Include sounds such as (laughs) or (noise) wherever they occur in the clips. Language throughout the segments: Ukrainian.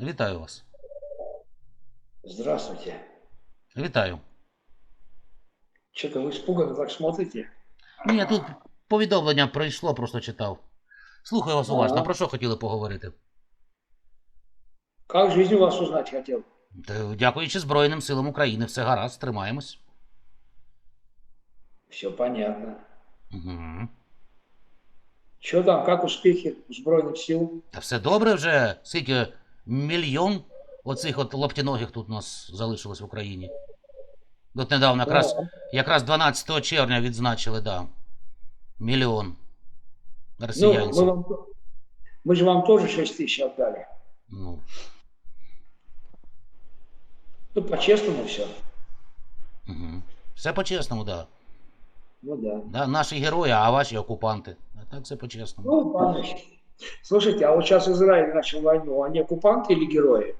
Вітаю вас. Здравствуйте. Вітаю. Что-то вы испуганно так смотрите. Ні, тут повідомлення прийшло, просто читав. Слухаю вас уважно. Ага. Про що хотіли поговорити? Как жизнь у вас узнать хотел? Та, Дякуючи Збройним силам України, все гаразд, тримаємось. Все понятно. Угу. Что там, как успехи у Збройных сил? Та все добре вже. Скільки мільйон оцих от лаптіногих тут у нас залишилось в Україні. От недавно, якраз, Да. якраз 12 червня відзначили, да. Мільйон Ну, росіянців. мы, вам, мы же вам тоже 6 тысяч отдали. Ну, Ну, по-честному все. угу. Все по-чесному, да. Ну да. да. Наші герої, а ваші окупанти. А так все по-чесному. Ну, ладно. Слушайте, а вот сейчас Израиль начал войну. Они оккупанты или герои?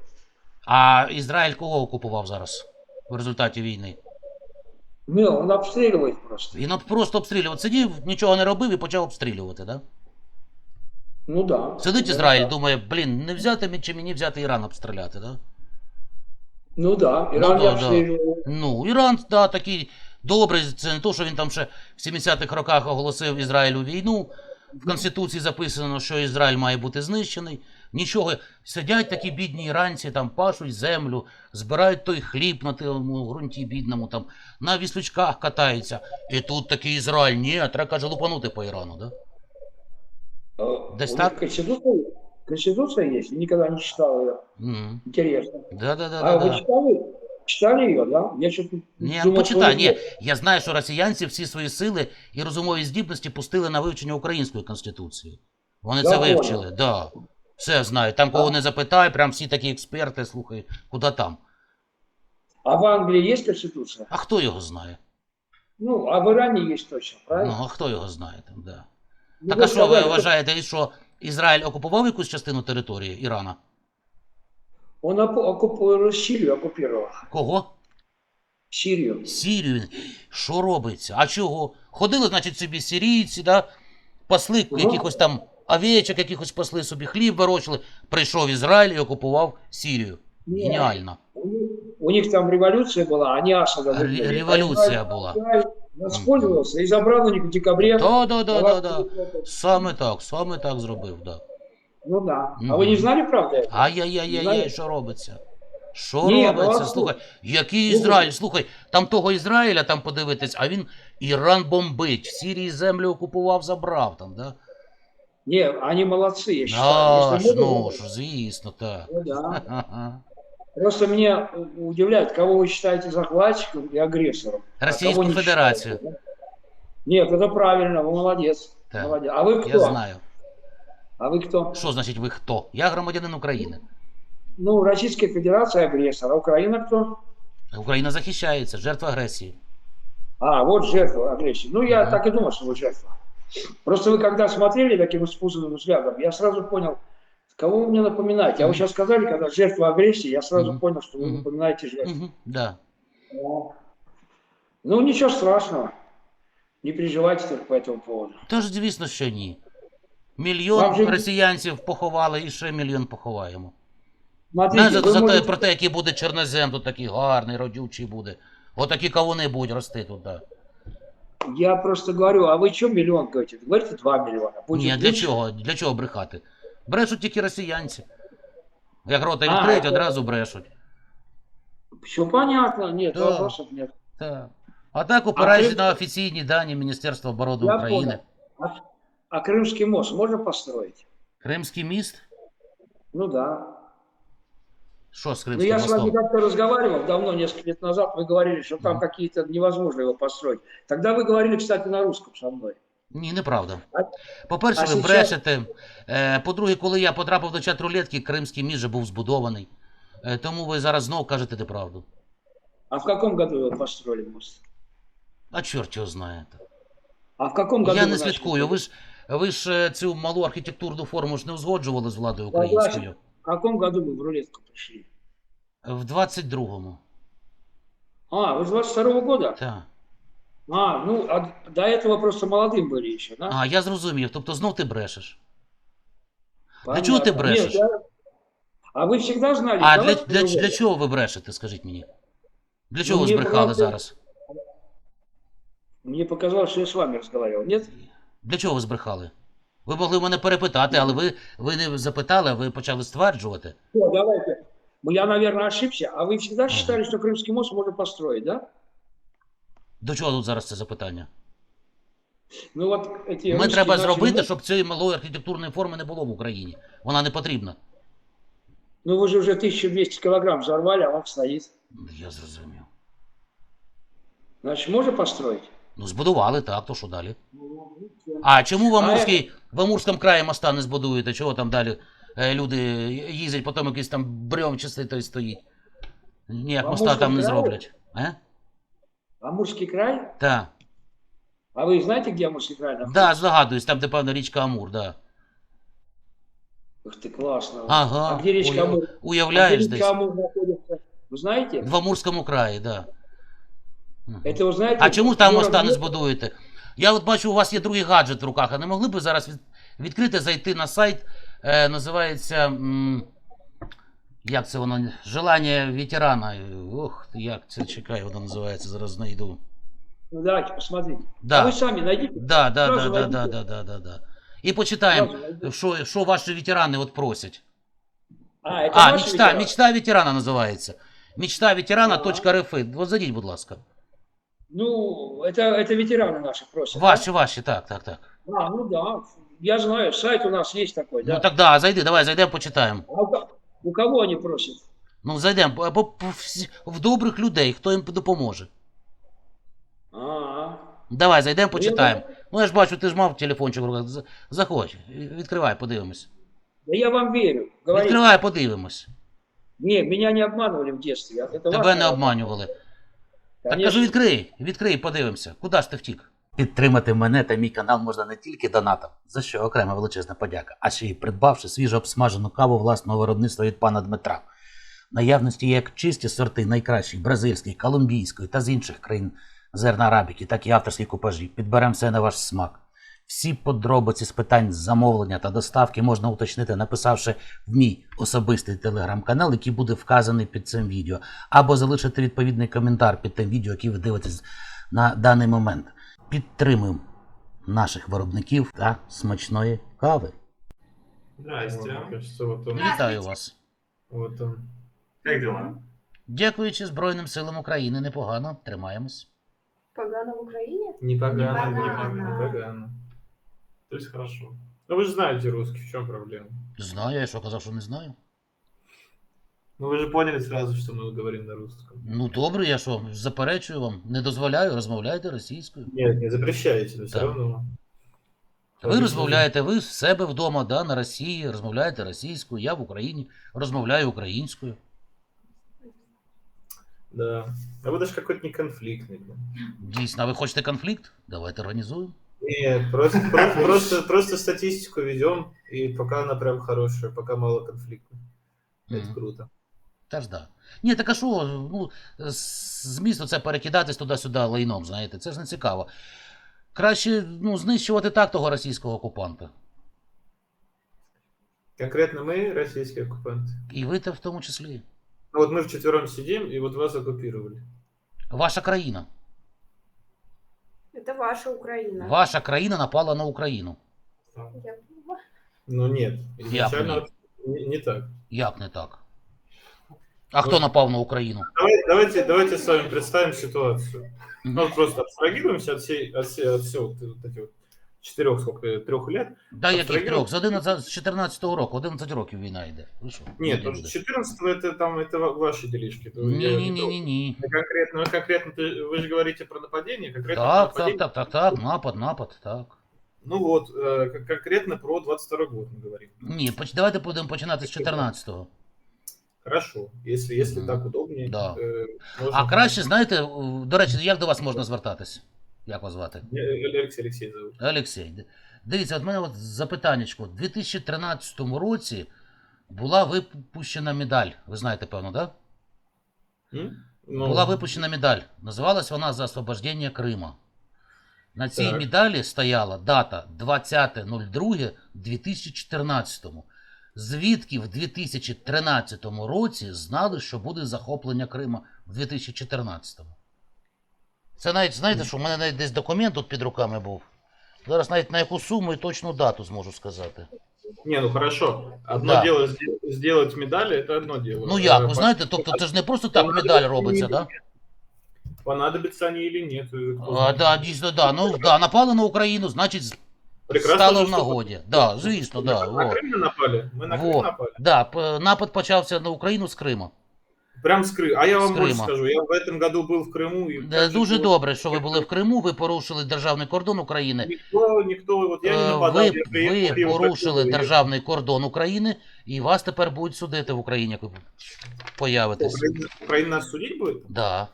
А Ізраїль кого окупував зараз в результаті війни? Ну, он обстреливает просто. Він просто обстрілював. Сидів, нічого не робив і почав обстрілювати, да? Ну да. Сидить Ну, Ізраїль, да. думає, блін, не взяти чи мені взяти Іран обстріляти, да? Ну да, Иран да, не да. Ну, Іран, да, такий добрий, це не то, що він там ще в 70-х роках оголосив Ізраїлю війну. В Конституції записано, що Ізраїль має бути знищений. Нічого, сидять такі бідні іранці, там пашуть землю, збирають той хліб на тому ґрунті бідному, там на віслючках катаються. І тут такий Ізраїль, ні, треба каже лупанути по Ірану, да? Них так. Конституция, Конституция есть, никогда не читал ее. Интересно. Да, да, да, А да, вы да. читали? Читали ее, да? Я что-то Ні, думал, почитай, что- ні. Я знаю, що росіянці всі свої сили і розумові здібності пустили на вивчення української конституції. Вони Да, це понял. вивчили, да. Все знають. Там кого А. не запитай, прям всі такі експерти, слухай, куди там. А в Англии есть Конституция? А хто його знає? Ну, а в Иране есть точно, Ну, правильно? а хто його знає там, да. Ну, Так а що ви сказали, вважаєте, і що Ізраїль окупував якусь частину території Ірана? Он опу- оккупировал Сирию, оккупировал. Кого? Сирию. Сірію. Що робиться? А чого? Ходили, значить, собі сирійці, да? пасли Ага. якихось там овечок, якихось пасли собі, хліб вирощували. Прийшов Ізраїль і окупував Сірію. Ні. Геніально. У них, у них там революция была, они Асада Ре- выгнали. революция А была. Израиль Воспользовался и забрал у них в декабре. Да, да, да, да, да. 20 Саме так, саме так зробив, да. Ну да. А Мгм. вы не знали, правда? это? Ай-яй-яй-яй, Знаєш? що робиться? Що Ні, робиться? ну, а Слухай, який ну, Ізраїль? Слухай, там того Ізраїля там подивитись, а він Іран бомбить, в Сирії землю окупував, забрав там, да? Не, они молодцы, я считаю. А, Если ж, можно, ну ж, звісно, так. ну да. Ха-ха. Просто (laughs) меня у- удивляет, кого вы считаете захватчиком и агрессором. а Російську кого не Федерацію. считаете, да? Нет, это правильно, вы молодец. Так. молодец. А вы Я кто? знаю. А вы кто? Що значить ви хто? Я громадянин України. Ну, Российская Федерация агрессор, а Украина кто? Україна захищається, жертва агресії. А, вот жертва агрессии. Ну, я Мгм. так и думал, что вы жертва. Просто вы когда смотрели таким испуганным взглядом, я сразу понял, кого вы мне напоминаете. А вы Мгм. сейчас сказали, когда жертва агрессии, я сразу Мгм. понял, что вы Мгм. напоминаете жертву. Угу, да. Ну, ничего страшного. Не переживайте только по этому поводу. Тож, звісно, що ні. Мільйон Вам же- росіянців поховали і ще мільйон поховаємо. Не за, за те, про те, який буде чорнозем, тут такий гарний, родючий буде. Отакі кавуни будуть рости тут, да. Я просто говорю, а вы что миллион говорите? Говорите 2 миллиона. Будет Ні, для чого? Для чого брехати? Брешуть тільки росіянці. Як рота А, відкриють, це- одразу брешуть. Все понятно, нет, Да. вопросов нет. Так. А так опираючись ти- на офіційні дані Міністерства оборони України. понял. А, а Крымский мост можно построить? Кримський міст? Ну да. Що з Ну, Кримським я с вами мостом? как-то разговаривал давно, несколько лет назад, вы говорили, что там Мгм. какие-то невозможно его построить. Тогда вы говорили, кстати, на русском со мной. Ні, неправда. А- По-перше, а ви сейчас- брешете. Е, По-друге, коли я потрапив до чат рулетки, Кримський міст вже був збудований. Е, Тому ви зараз знов кажете неправду. А в каком году его построили мост? А чорт його знає. А в каком году Я вы не начали? слідкую. Ви ж, ви ж е, цю малу архітектурну форму ж не узгоджували з владою Согласен. українською. В каком году вы в рулетку пришли? В 22-му. А, вы с 22 года? Так. А, ну, а до этого просто молодым были еще, да? А, я зрозумів. Тобто знов ти брешеш. Понятно. чего ты Нет, брешешь? я- А вы всегда знали? А для, Давайте для, по-другому. для чого ви брешете, скажіть мені? Для чого ви мені збрехали правда- зараз? Мне показалось, что я с вами разговаривал, нет? Для чого ви збрехали? Ви могли мене перепитати, але ви, ви не запитали, а ви почали стверджувати. О, давайте. Ну, я, наверное, ошибся. А вы всегда считали, что Крымский мост можно построить, да? До чого тут зараз це запитання? Ну вот эти Ми русские треба начали зробити, мост- щоб цієї малої архітектурної форми не було в Україні. Вона не потрібна. Ну вы же уже 1200 килограмм взорвали, а он стоит. Я зрозумів. Значит, можно построить? Ну, збудували, так, то що далі? А чому в Амурській, в Амурському краї моста не збудуєте? Чого там далі е, люди їздять, потім якийсь там брьомчастий той стоїть? Ніяк В моста там не Амурському зроблять. Е? Амурский край? Так. А вы знаете, где Амурский край находится? Да, здогадуюсь, там, де певна річка Амур, да. Ух ты, классно. Ага. А где речка уя- Амур? А Уявляєш где десь? речка Амур находится? Вы знаете? В Амурському краї, да. Мгм. Это вы знаете? А чому там город моста не Днепр- збудуєте? Я от бачу, у вас є другий гаджет в руках, а не могли б ви зараз від, відкрити, зайти на сайт, е, називається. м, як це воно? Желання ветерана. Ох, як це чекай, воно називається, зараз знайду. Ну, давайте, посмотрите. Да. А вы сами найдите. Да, да, да, Зразу да, найдіть. да, да, да, да, да. І почитаємо, Сразу найдите. що, що ваші ветерани от просять. А, это А, ваши мечта, ветераны? мечта ветерана називається. Мечта ветерана.рф. Вот зайдіть, будь ласка. Ну, это, это ветераны наши просят. Ваші, ваші, так, так, так. да? А, ну да. Я знаю, сайт у нас есть такой, да. Ну так да, зайди, давай, зайдемо, почитаємо. А у, ко- у кого они просят? Ну, зайдемо, або п- всі- в добрих людей, хто їм допоможе. А, Давай, зайдемо, Ну, я почитаємо. Ну, я ж бачу, ти ж мав телефончик в руках. З- Заходь, відкривай, подивимось. да я вам верю. Говорите. Відкривай, подивимось. Не, меня не обманывали в детстве. Это Тебе ваше не право. обманювали. Так кажу, відкрий, відкрий, подивимося. Куди ж ти втік? Підтримати мене та мій канал можна не тільки донатом, за що окрема величезна подяка, а ще й придбавши свіжо обсмажену каву власного виробництва від пана Дмитра. В Наявності як чисті сорти найкращих бразильської, колумбійської та з інших країн зерна арабіки, так і авторські купажі. Підберемо все на ваш смак. Всі подробиці з питань замовлення та доставки можна уточнити, написавши в мій особистий телеграм-канал, який буде вказаний під цим відео, або залишити відповідний коментар під тим відео, яке ви дивитесь на даний момент. Підтримуємо наших виробників та смачної кави. Здрасте. Вітаю вас! Вот он. Как дела? Дякуючи Збройним силам України, непогано тримаємось. Погано в Україні? Не погано, не Непогано. погано, не погано. То есть хорошо. Ну вы же знаете русский, в чем проблема? Знаю, я що казав, що не знаю. Ну вы же поняли сразу, что мы говорим на русском. Ну добре, я що, заперечую вам, не дозволяю, розмовляйте російською. Нет, не запрещаете, но все Да. равно. Ви розмовляєте, ви в себе вдома, да, на Росії, розмовляєте російською, я в Україні розмовляю українською. Да. А вы даже какой-то не конфликтный. блин. Дійсно, а ви хочете конфлікт? Давайте організуємо. Нет, просто, просто, просто, просто статистику ведем, и пока она прям хорошая, пока мало конфликтов. Это Мгм. круто. Та ж да. Ні, так а що, ну, з- змісту це перекидатись туди-сюди лайном, знаєте, це ж не цікаво. Краще ну, знищувати так того російського окупанта. Конкретно мы, российские оккупанты. І ви те в тому числі. Ну вот мы вчетвером сидим, и вот вас оккупировали. Ваша країна. Це ваша Украина. Ваша країна напала на Україну. Я- Ну нет, изначально не, не так. Як не так? А хто напав на Україну? Давай- давайте, давайте с вами представим ситуацию. Ну, вот просто абстрагируемся от всей, от всей, от всего вот, этих вот четырех, сколько, трех лет. Да яких абстрагірую. трьох? З 11, з 14-го року, 11 років війна йде. Ви що? Нет, люди, ну, люди? 14 это там, это ва- ваши делишки. То Ні, я ні, не ні, то. ні, ні. Мы конкретно, мы конкретно, ты- вы же говорите про нападение, конкретно про Так, так, нападение. так, так, так, напад, напад, так. Ну вот, э, кон- конкретно про 22 год мы говорим. Ні, поч- давайте будемо починати з 14-го. Хорошо, если, если Мгм. так удобнее. Да. э, можно- А краще, знаєте, у- до речі, як до вас можна звертатись? Як вас звати? Э, Алексей Алексей зовут. Олексій. Дивіться, от мене от запитаннячко. У 2013 році була випущена медаль. Ви знаєте, певно, так? Да? Ну, Була випущена медаль. Називалась вона за освобождення Крима. На цій Так. медалі стояла дата 20.02.2014. звідки в 2013 році знали, що буде захоплення Крима в 2014? Це навіть, знаєте, що у мене навіть десь документ тут під руками був. Зараз навіть на яку суму і точну дату зможу сказати. Не, ну хорошо. Одно Да. дело сде- сделать медали, это одно дело. Ну як, Э, ви знаєте, тобто це ж не просто так медаль робиться, так? Понадобятся они или нет. э, кто А, знает. да, дійсно, да. Ну да, напали на Україну, значить, Прекрасно, стало же, в что нагоді. Да, звісно, да. На Во. Крым мы напали? Мы на Крым Во. напали? Да, п- напад почався на Україну з Криму. Прям с Крыма. А я вам С больше Крыма. скажу. Я в этом году был в Крыму. И Де так же Дуже было. добре, що ви були в Криму, ви порушили державний кордон України. Никто, никто, вот я не Е, нападал. Ви, я приехал, ви я порушили прокурор, державний кордон України, і вас тепер будуть судити в Україні, як ви я- появитесь. Украина, Украина нас судить будет? Да.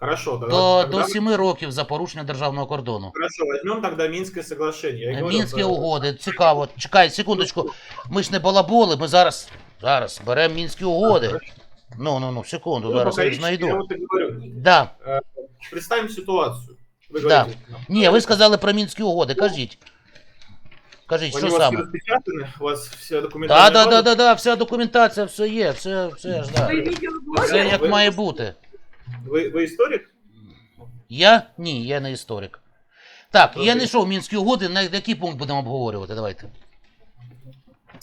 Хорошо, тогда, До, тогда до 7 років за порушення державного кордону. Хорошо, возьмем тогда Минское соглашение. Я говорю, Мінські да. угоди, цікаво. Чекай, секундочку. Ми ж не балаболи, ми зараз, зараз беремо мінські угоди. Ну, ну, ну, секунду, Ну, зараз пока я їх ищете, я знайду. вот и говорю. Да. Представим ситуацию. Вы Да. говорите, ну, Ні, ви сказали про мінські угоди, кажіть. Кажіть, они що у вас все саме? распечатаны, у вас вся Да, документация. да, да, да, да, вся документація, все є, все, все ж, да. Вы видеоблогер? Все як має бути. Вы, вы историк? Я? Ні, я не історик. Так, я Добре. знайшов мінські угоди, на який пункт будемо обговорювати? Давайте.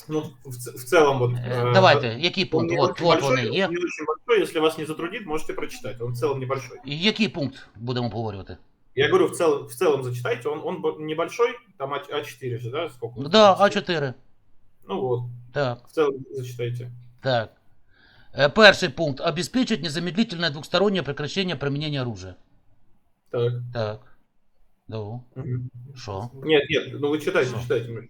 Ну, в, в целом вот. Е, э, Давайте, який пункт? не От, очень от большой, вони є. не очень большой, если вас не затруднит, можете прочитать. Он в целом небольшой. Який пункт будемо обговорювати? Я говорю, в целом, в целом зачитайте, он, он бо- небольшой, там А- А4 же, да, сколько? Да, А4. Ну вот, Так. в целом зачитайте. Так. Э, Перший пункт. Обеспечить незамедлительное двухстороннее прекращение применения оружия. Так. Так. Ну, Мгм. что? Нет, нет, ну вы читайте, Что? читайте.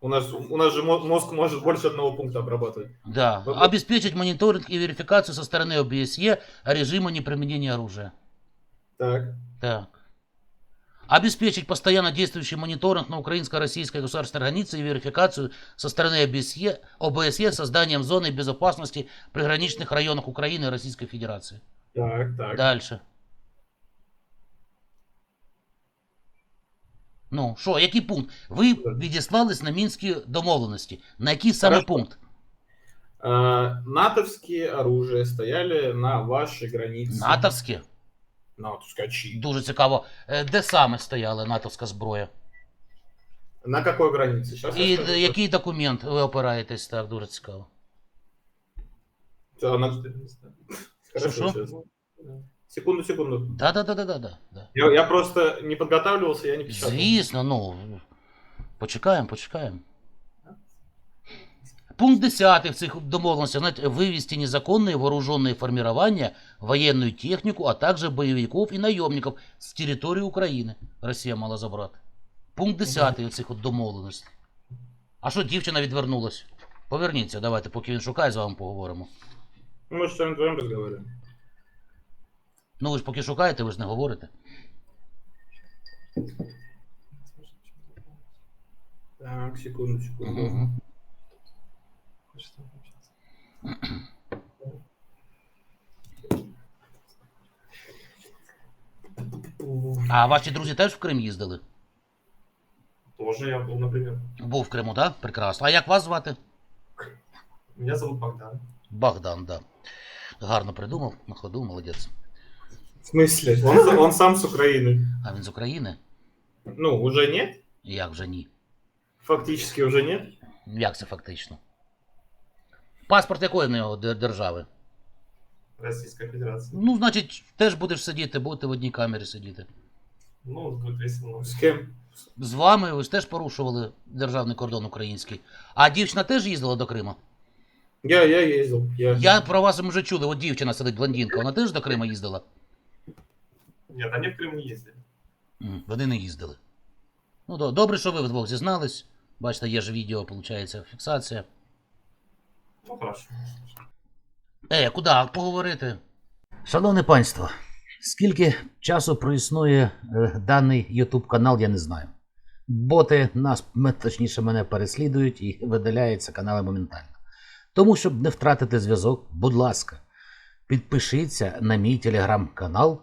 У нас, у нас же мо- мозг может больше одного пункта обрабатывать. Да. Вы- Обеспечить мониторинг и верификацию со стороны ОБСЕ режима неприменения оружия. Так. Так. Обеспечить постоянно действующий мониторинг на украинско-российской государственной границе и верификацию со стороны ОБСЕ, ОБСЕ созданием зоны безопасности приграничных районах Украины и Российской Федерации. Так, так. Дальше. Ну, що, який пункт? Ви відіслались на мінські домовленості. На який саме Хорошо. пункт? А, натовские оружия стояли на вашей границе. Натовське? Натовские, а? Дуже цікаво. Е, Де саме стояла натовська зброя? На какой границе? Сейчас І д- який документ ви опираєтесь? Так, дуже цікаво. Хорошо, Що-що? сейчас. Секунду, секунду. Да, да, да, да, да, да. да. Я, я просто не подготавливался, я не печатал. Звісно, ну. Почекаємо, почекаємо. Пункт 10 в цих домовленостях знаете, вывести незаконные вооруженные формирования, военную технику, а также боевиков и наемников с территории Украины. Росія мала забрати. Пункт 10 в цих от домовленостей. А що дівчина відвернулась? Поверніться, давайте, поки він шукає, з вами поговоримо. Ну, Мы же с вами вдвоем разговариваем. Ну ви ж поки шукаєте, ви ж не говорите. Так, секунду, секунду. А ваші друзі теж в Крим їздили? Тоже я был, например. Був в Криму, так? Прекрасно. А як вас звати? Меня зовут Богдан. Богдан, да. Гарно придумав, на ходу, молодець. В смысле? Он, он сам с Украины. А він з України? Ну, уже нет? Як вже ні? Фактически уже нет? Як це фактично? Паспорт якої в нього дер- держави? Российская Федерация. Ну, значить, теж будеш сидіти, будете в одній камері сидіти. Ну, будет весело. С кем? З вами ви ж теж порушували державний кордон український. А дівчина теж їздила до Криму? Я, я ездил. Я... Я про вас вже чули, от дівчина сидить блондинка, вона теж до Криму їздила? Нет, они в Крым не ездили. М, Вони не їздили. Ну, до- добре, що ви вдвох зізнались. Бачите, є ж відео, виходить, фіксація. Ну, хорошо. Е, куди поговорити? Шановне панство, скільки часу проіснує е, даний YouTube канал, я не знаю. Боти нас, м- точніше, мене переслідують і видаляються канали моментально. Тому, щоб не втратити зв'язок, будь ласка, підпишіться на мій телеграм-канал